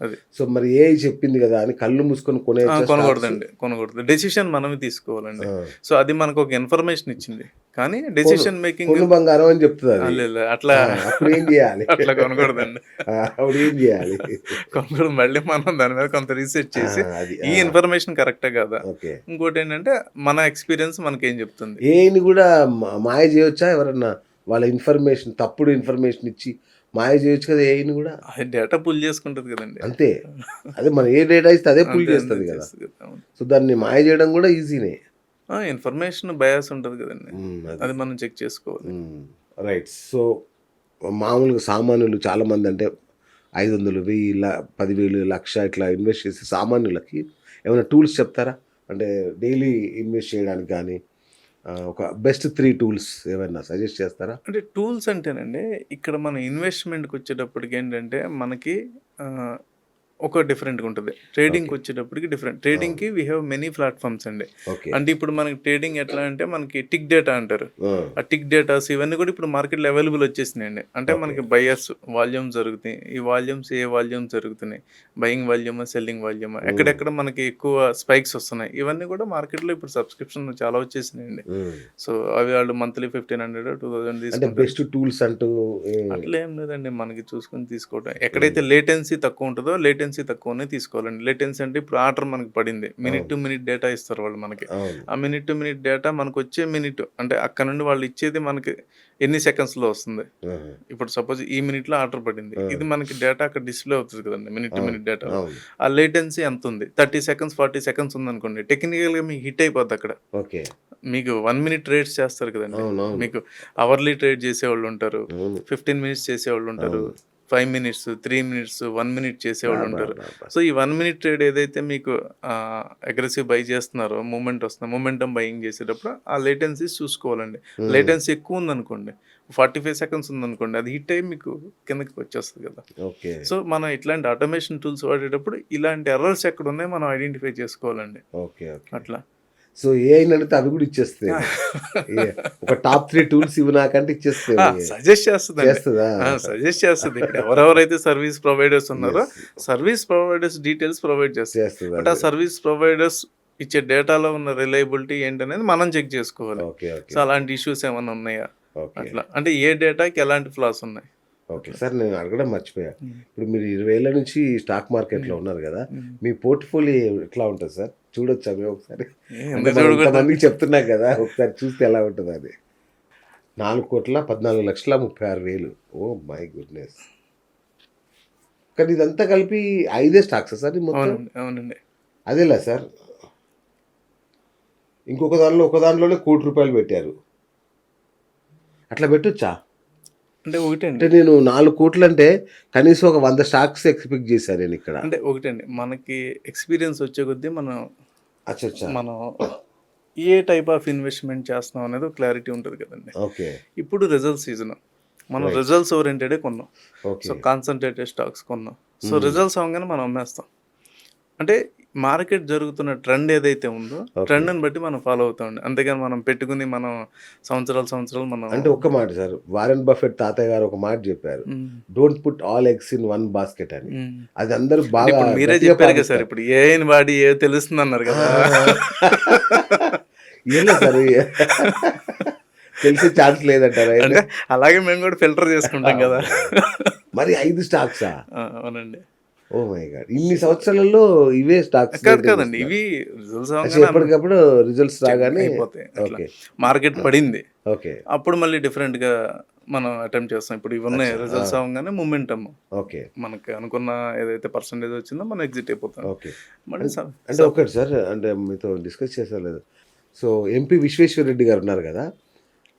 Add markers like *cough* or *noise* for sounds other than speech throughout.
అది. సో మరి ఏ చెప్పింది కదా అని కళ్ళు మూసుకొని కొనే కొనకూడదండి కొనకూడదు. డెసిషన్ మనమే తీసుకోవాలండి. సో అది మనకు ఒక ఇన్ఫర్మేషన్ ఇచ్చింది. కానీ డెసిషన్ మేకింగ్ బంగారం అని చెప్తుంది అట్లా ఏం చేయాలి? అట్లా కొనకూడదండి. అప్పుడు ఏం చేయాలి? కొనకూడదు మళ్ళీ మనం దాని మీద కొంత రీసెర్చ్ చేసి ఈ ఇన్ఫర్మేషన్ కరెక్టే కదా? ఇంకోటి ఏంటంటే మన ఎక్స్పీరియన్స్ మనకేం చెప్తుంది? ఏని కూడా మాయ చేయొచ్చా ఎవరన్నా? వాళ్ళ ఇన్ఫర్మేషన్ తప్పుడు ఇన్ఫర్మేషన్ ఇచ్చి మాయ చేయొచ్చు కదా ఏని కూడా? డేటా పుల్ చేసుకుంటది కదండి. అంతే. అదే మన ఏ డేటా ఇస్తే అదే పుల్ చేస్తుంది కదా. సో దాన్ని మాయ చేయడం కూడా ఈజీనే. ఇన్ఫర్మేషన్ బయాస్ ఉంటుంది కదండి. అది. మనం చెక్ చేసుకోవాలి. రైట్ సో మామూలుగా సామాన్యులు చాలామంది అంటే ఐదు వందలు వెయ్యి ల- పదివేలు లక్ష ఇట్లా ఇన్వెస్ట్ చేసి సామాన్యులకి ఏమైనా టూల్స్ చెప్తారా? అంటే డైలీ ఇన్వెస్ట్ చేయడానికి కానీ ఒక బెస్ట్ త్రీ టూల్స్ ఏమైనా సజెస్ట్ చేస్తారా? అంటే టూల్స్ అంటేనండి ఇక్కడ మన ఇన్వెస్ట్మెంట్కి వచ్చేటప్పటికి ఏంటంటే మనకి ఒక డిఫరెంట్గా ఉంటుంది. ట్రేడింగ్కి వచ్చేటప్పటికి డిఫరెంట్ ట్రేడింగ్కి వీ హ్యావ్ మెనీ ప్లాట్ఫామ్స్ అండి. అంటే ఇప్పుడు మనకి ట్రేడింగ్ ఎట్లా అంటే మనకి టిక్ డేటా అంటారు. ఆ. టిక్ డేటాస్ ఇవన్నీ కూడా ఇప్పుడు మార్కెట్లో అవైలబుల్ వచ్చేసినాయండి. అంటే మనకి బయర్స్ వాల్యూమ్ జరుగుతాయి. ఈ వాల్యూమ్స్ ఏ వాల్యూమ్ జరుగుతున్నాయి? బయింగ్ వాల్యూమ్ సెల్లింగ్ వాల్యూమ్ ఎక్కడెక్కడ మనకి ఎక్కువ స్పైక్స్ వస్తున్నాయి? ఇవన్నీ కూడా మార్కెట్లో ఇప్పుడు సబ్స్క్రిప్షన్ చాలా వచ్చేసినాయండి. సో అవి వాళ్ళు monthly fifteen hundred two thousand best tools అంటూ అట్లా ఏం లేదండి మనకి చూసుకొని తీసుకోవడం ఎక్కడైతే లేటెన్సీ తక్కువ ఉంటుందో లేటెన్సీ తక్కువనే తీసుకోవాలండి. లేటెన్సీ అంటే ఇప్పుడు ఆర్డర్ మనకి పడింది. మినిట్ టు మినిట్ డేటా ఇస్తారు వాళ్ళు మనకి. ఆ మినిట్ టు మినిట్ డేటా మనకు వచ్చే మినిట్ అంటే అక్కడ నుండి వాళ్ళు ఇచ్చేది మనకి ఎన్ని seconds లో వస్తుంది. ఇప్పుడు సపోజ్ ఈ minute లో ఆర్డర్ పడింది. ఇది మనకి డేటా అక్కడ డిస్ప్లే అవుతుంది కదండి మినిట్ టు మినిట్ డేటా ఆ లేటెన్సీ ఎంత ఉంది? థర్టీ సెకండ్స్ ఫార్టీ సెకండ్స్ ఉంది అనుకోండి టెక్నికల్గా మీకు హిట్ అయిపోద్ది అక్కడ. ఓకే. మీకు వన్ మినిట్ ట్రేడ్స్ చేస్తారు కదండి. మీకు అవర్లీ ట్రేడ్ చేసేవాళ్ళు ఉంటారు. ఫిఫ్టీన్ మినిట్స్ చేసేవాళ్ళు ఉంటారు. Five minutes three minutes one minute చేసేవాళ్ళు ఉంటారు. సో ఈ వన్ మినిట్ ట్రేడ్ ఏదైతే మీకు అగ్రెసివ్ బై చేస్తున్నారో మూమెంట్ వస్తుంది మూమెంటం బయింగ్ చేసేటప్పుడు ఆ లేటెన్సీస్ చూసుకోవాలండి. లేటెన్సీ ఎక్కువ ఉందనుకోండి ఫార్టీ ఫైవ్ సెకండ్స్ ఉందనుకోండి అది హిట్ అయ్యి మీకు కిందకి వచ్చేస్తుంది కదా. ఓకే. సో మనం ఇట్లాంటి ఆటోమేషన్ టూల్స్ వాడేటప్పుడు ఇలాంటి ఎర్రర్స్ ఎక్కడ ఉన్నాయో మనం ఐడెంటిఫై చేసుకోవాలండి. ఓకే. అట్లా. సో ఏ అయినట్టు అవి కూడా ఇచ్చేస్తాయి *laughs* ఒక టాప్ త్రీ టూల్స్ ఇవి నాకంటే ఇచ్చేస్తాయి సజెస్ట్ చేస్తుంది? చేస్తుందా సజెస్ట్ చేస్తుంది. ఇక్కడ ఎవరెవరైతే సర్వీస్ ప్రొవైడర్స్ ఉన్నారో సర్వీస్ ప్రొవైడర్స్ డీటెయిల్స్ ప్రొవైడ్ చేస్తుందా. బట్ ఆ సర్వీస్ ప్రొవైడర్స్ ఇచ్చే డేటాలో ఉన్న రిలయబిలిటీ ఏంటనేది మనం చెక్ చేసుకోవాలి. సో అలాంటి ఇష్యూస్ ఏమైనా ఉన్నాయా? అట్లా. అంటే ఏ డేటాకి ఎలాంటి ఫ్లాస్ ఉన్నాయి? ఓకే. సార్ నేను అడగడం మర్చిపోయా. ఇప్పుడు మీరు ఇరవై ఏళ్ళ నుంచి స్టాక్ మార్కెట్లో ఉన్నారు కదా మీ పోర్ట్ఫోలియో ఎట్లా ఉంటుంది సార్? చూడొచ్చా మేము ఒకసారి? ఇంతమందికి చెప్తున్నా కదా ఒకసారి చూస్తే ఎలా ఉంటుంది అది. నాలుగు కోట్ల పద్నాలుగు లక్షల ముప్పై ఆరు వేలు. Oh my goodness. కానీ ఇదంతా కలిపి ఐదే స్టాక్స్ సార్ మొత్తం? అవునండి. అదేలా సార్? ఇంకొక దానిలో ఒక దానిలోనే కోటి రూపాయలు పెట్టారు. అట్లా పెట్టొచ్చా? అంటే ఒకటే అంటే నేను నాలుగు కోట్లు అంటే కనీసం ఒక వంద స్టాక్స్ ఎక్స్పెక్ట్ చేశాను నేను ఇక్కడ. అంటే ఒకటే అండి మనకి ఎక్స్పీరియన్స్ వచ్చే కొద్దీ మనం అచ్చా మనం ఏ టైప్ ఆఫ్ ఇన్వెస్ట్మెంట్ చేస్తున్నాం అనేది క్లారిటీ ఉంటుంది కదండి. ఓకే. ఇప్పుడు రిజల్ట్ సీజన్. మనం రిజల్ట్స్ ఓరియంటెడే కొన్నాం. సో కాన్సన్ట్రేటెడ్ స్టాక్స్ కొన్నాం. సో రిజల్ట్స్ అవగానే మనం అమ్మేస్తాం. అంటే మార్కెట్ జరుగుతున్న ట్రెండ్ ఏదైతే ఉందో ట్రెండ్ని బట్టి మనం ఫాలో అవుతామండి అంతేగాని మనం పెట్టుకుని మనం సంవత్సరాలు సంవత్సరాలు మనం అంటే ఒక్క మాట సార్ వారెన్ బఫెట్ తాతయ్య గారు ఒక మాట చెప్పారు. Don't put all eggs in one basket అని. అది అందరూ బాగా మీరే చెప్పారు కదా సార్. ఇప్పుడు ఏ వాడి ఏ తెలుస్తుంది అన్నారు కదా. *laughs* ఏం సార్ *laughs* తెలిసే ఛాన్స్ లేదంటారా అలాగే మేము కూడా ఫిల్టర్ చేసుకుంటాం కదా. మరి ఐదు స్టాక్సా? అవునండి. ఓ మై గాడ్ ఇన్ని సంవత్సరాలలో ఇవే స్టాక్స్ కాదు కాదండి ఇవి రిజల్ట్స్ ఎప్పటికప్పుడు రిజల్ట్స్ రాగానే అయిపోతాయి. ఓకే. మార్కెట్ పడింది. ఓకే. అప్పుడు మళ్ళీ డిఫరెంట్గా మనం అటెంప్ట్ చేస్తాం. ఇప్పుడు ఇవి ఉన్నాయి రిజల్ట్స్ అవగానే మూమెంటమ్ ఓకే. మనకి అనుకున్న ఏదైతే పర్సంటేజ్ వచ్చిందో మనం ఎగ్జిట్ అయిపోతాం. ఓకే. అంటే ఒకటి సార్ అంటే మీతో డిస్కస్ చేసలేదు సో ఎంపీ విశ్వేశ్వర రెడ్డి గారు ఉన్నారు కదా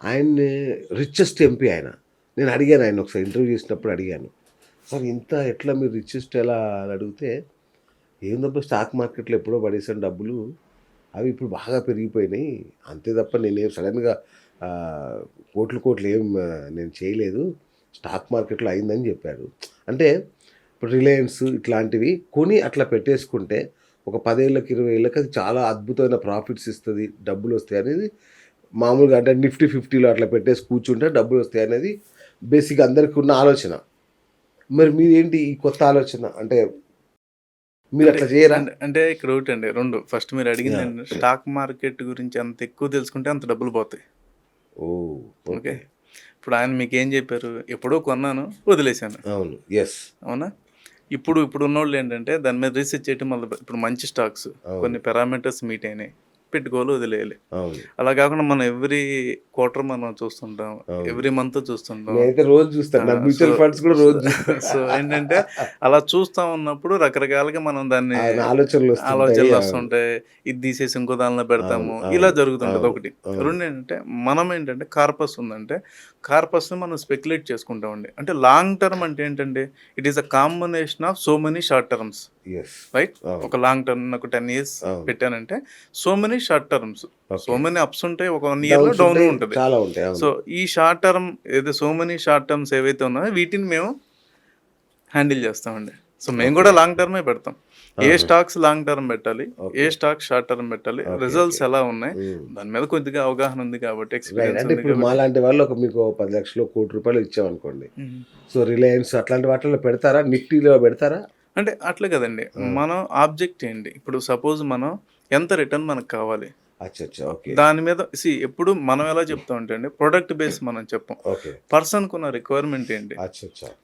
ఆయన్ని రిచెస్ట్ ఎంపీ ఆయన. నేను అడిగాను ఆయన ఒకసారి ఇంటర్వ్యూ చేసినప్పుడు అడిగాను. సార్ ఇంత ఎట్లా మీరు రిచెస్ట్ ఎలా అని అడిగితే ఏందబ్బా స్టాక్ మార్కెట్లో ఎప్పుడో పడేసాను డబ్బులు అవి ఇప్పుడు బాగా పెరిగిపోయినాయి. అంతే తప్ప నేనేం సడన్గా కోట్లు కోట్లు ఏం నేను చేయలేదు. స్టాక్ మార్కెట్లో అయిందని చెప్పారు. అంటే ఇప్పుడు రిలయన్స్ ఇట్లాంటివి కొని అట్లా పెట్టేసుకుంటే ఒక పదేళ్ళకి ఇరవై ఏళ్ళకి అది చాలా అద్భుతమైన ప్రాఫిట్స్ ఇస్తుంది డబ్బులు వస్తాయి అనేది మామూలుగా అంటే నిఫ్టీ ఫిఫ్టీలో అట్లా పెట్టేసి కూర్చుంటే డబ్బులు వస్తాయి అనేది బేసిక్ అందరికీ ఉన్న ఆలోచన. మరి మీరేంటి ఈ కొత్త ఆలోచన? అంటే మీరు అట్లా చేయరా? అంటే- ఇక్కడ ఒకటి అండి రెండు. ఫస్ట్ మీరు అడిగింది స్టాక్ మార్కెట్ గురించి అంత ఎక్కువ తెలుసుకుంటే అంత డబ్బులు పోతాయి. Oh okay. ఇప్పుడు ఆయన మీకు ఏం చెప్పారు? ఎప్పుడో కొన్నాను వదిలేశాను. అవును ఎస్ అవునా? ఇప్పుడు ఇప్పుడు ఉన్నోళ్ళు ఏంటంటే దాని మీద రీసెర్చ్ చేయటం పె- ఇప్పుడు మంచి స్టాక్స్ కొన్ని పారామీటర్స్ మీట్ అయినాయి. పెట్టుకోవాలి వదిలేయాలి. అలా కాకుండా మనం ఎవ్రీ క్వార్టర్ మనం చూస్తుంటాం ఎవ్రీ మంత్ చూస్తుంటాం. నేనైతే రోజు చూస్తాను నా మ్యూచువల్ ఫండ్స్ కూడా రోజు సో ఏంటంటే అలా చూస్తా ఉన్నప్పుడు రకరకాలుగా మనం దాన్ని ఆలోచనలు. ఆలోచనలు వస్తుంటాయి. ఇది తీసేసి ఇంకో దానిలో పెడతాము. ఇలా జరుగుతుంటది ఒకటి. రెండు ఏంటంటే మనం ఏంటంటే కార్పస్ ఉందంటే కార్పస్ మనం స్పెక్యులేట్ చేసుకుంటామండి. అంటే లాంగ్ టర్మ్ అంటే ఏంటంటే it is a combination of so many short terms. Right. ఒక లాంగ్ టర్మ్ నాకు ten years. పెట్టానంటే so many short terms. So many ups ఉంటాయి. ఒక వన్ ఇయర్లో డౌన్ ఉంటుంది. సో ఈ షార్ట్ టర్మ్ ఏదో సో మెనీ షార్ట్ టర్మ్స్ ఏవైతే ఉన్నాయో వీటిని మేము హ్యాండిల్ చేస్తామండి. సో మేము కూడా లాంగ్ టర్మే పెడతాం. ఏ స్టాక్స్ లాంగ్ టర్మ్ పెట్టాలి ఏ స్టాక్స్ షార్ట్ టర్మ్ పెట్టాలి రిజల్ట్స్ ఎలా ఉన్నాయి? దాని మీద కొద్దిగా అవగాహన ఉంది కాబట్టి. ఎక్స్పీరియన్స్ మాలాంటి వాళ్ళు ఒక మీకు పది లక్షలు కోటి రూపాయలు ఇచ్చామనుకోండి. సో రిలయన్స్ అట్లాంటి వాటిలో పెడతారా? నిఫ్టీలో పెడతారా? అంటే అట్లే కదండి. మనం ఆబ్జెక్ట్ ఏంటి? ఇప్పుడు సపోజ్ మనం ఎంత రిటర్న్ మనకు కావాలి? దాని మీద సి ఎప్పుడు మనం ఎలా చెప్తాం అంటే అండి ప్రొడక్ట్ బేస్ మనం చెప్పం. పర్సన్ కున్న రిక్వైర్మెంట్ ఏంటి?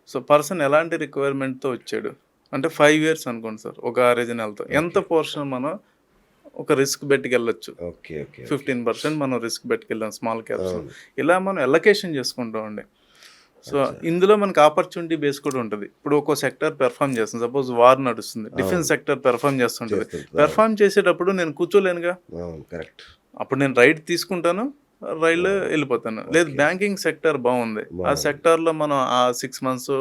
సో పర్సన్ ఎలాంటి requirement తో వచ్చాడు? అంటే ఫైవ్ ఇయర్స్ అనుకోండి సార్ ఒక ఆరిజినల్తో ఎంత పోర్షన్ మనం ఒక రిస్క్ పెట్టుకెళ్ళొచ్చు ఫిఫ్టీన్ పర్సెంట్ మనం రిస్క్ పెట్టుకెళ్ళాం స్మాల్ క్యాప్స్ ఇలా మనం ఎలకేషన్ చేసుకుంటామండి సో ఇందులో మనకి ఆపర్చునిటీ బేస్ కూడా ఉంటుంది. ఇప్పుడు ఒక్కో సెక్టర్ పెర్ఫామ్ చేస్తుంది. సపోజ్ వార్ నడుస్తుంది. డిఫెన్స్ సెక్టర్ పెర్ఫామ్ చేస్తుంటుంది. పెర్ఫామ్ చేసేటప్పుడు నేను కూర్చోలేనుగా? కరెక్ట్. అప్పుడు నేను రైడ్ తీసుకుంటాను రైల్లో వెళ్ళిపోతాను. లేదు బ్యాంకింగ్ సెక్టర్ బాగుంది. ఆ సెక్టార్లో మనం ఆ సిక్స్ మంత్స్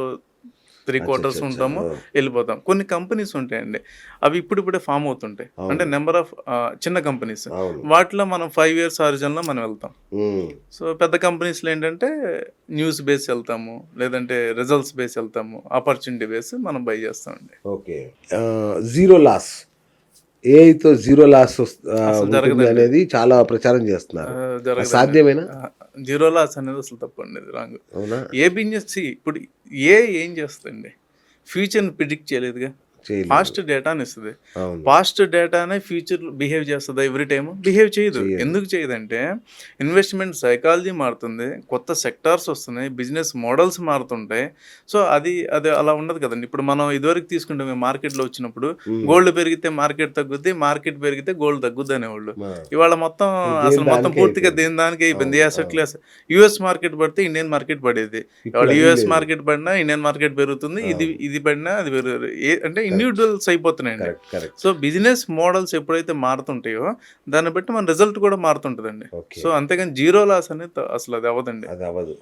త్రీ క్వార్టర్స్ ఉంటాము వెళ్ళిపోతాం. కొన్ని కంపెనీస్ ఉంటాయండి. అవి ఇప్పుడిప్పుడే ఫామ్ అవుతుంటాయి. అంటే నెంబర్ ఆఫ్ చిన్న కంపెనీస్. వాటిలో మనం ఫైవ్ ఇయర్స్ ఆరిజిన్లో మనం వెళ్తాం. సో పెద్ద కంపెనీస్లో ఏంటంటే న్యూస్ బేస్ వెళ్తాము లేదంటే రిజల్ట్స్ బేస్ వెళ్తాము ఆపర్చునిటీ బేస్ మనం బై చేస్తామండి. Okay. Zero loss. ఏఐతో zero loss అనేది చాలా ప్రచారం చేస్తున్నారు. సాధ్యమేనా? జీరో లాస్ అనేది అసలు తప్పండి రాంగ్. ఏ బిజినెస్ ఇప్పుడు ఏ ఏం చేస్తుంది ఫ్యూచర్ని ప్రిడిక్ట్ చేయలేదుగా? చేయలేదు పాస్ట్ డేటాని ఇస్తుంది. పాస్ట్ డేటానే ఫ్యూచర్ బిహేవ్ చేస్తుంది ఎవ్రీ టైమ్ బిహేవ్ చేయదు. ఎందుకు చేయదంటే ఇన్వెస్ట్మెంట్ సైకాలజీ మారుతుంది కొత్త సెక్టార్స్ వస్తున్నాయి బిజినెస్ మోడల్స్ మారుతుంటాయి. సో అది అది అలా ఉండదు కదండి. ఇప్పుడు మనం ఇదివరకు తీసుకుంటే మేము మార్కెట్లో వచ్చినప్పుడు గోల్డ్ పెరిగితే మార్కెట్ తగ్గుద్ది మార్కెట్ పెరిగితే గోల్డ్ తగ్గుద్ది అనేవాళ్ళు. ఇవాళ మొత్తం అసలు మొత్తం పూర్తిగా దేని దానికి అయిపోయింది? అసెట్ క్లాస్ యుఎస్ మార్కెట్ పడితే ఇండియన్ మార్కెట్ పడేది. ఇవాళ యుఎస్ మార్కెట్ పడినా ఇండియన్ మార్కెట్ పెరుగుతుంది ఇది ఇది పడినా అది పెరుగు అంటే ఇండివిజువల్స్ అయిపోతున్నాయండి. సో బిజినెస్ మోడల్స్ ఎప్పుడైతే మారుతుంటాయో దాన్ని బట్టి మన రిజల్ట్ కూడా మారుతుంటుందండి. సో అంతేగాని జీరో లాస్ అనేది అసలు అది అవ్వదండి. అది అవ్వదు.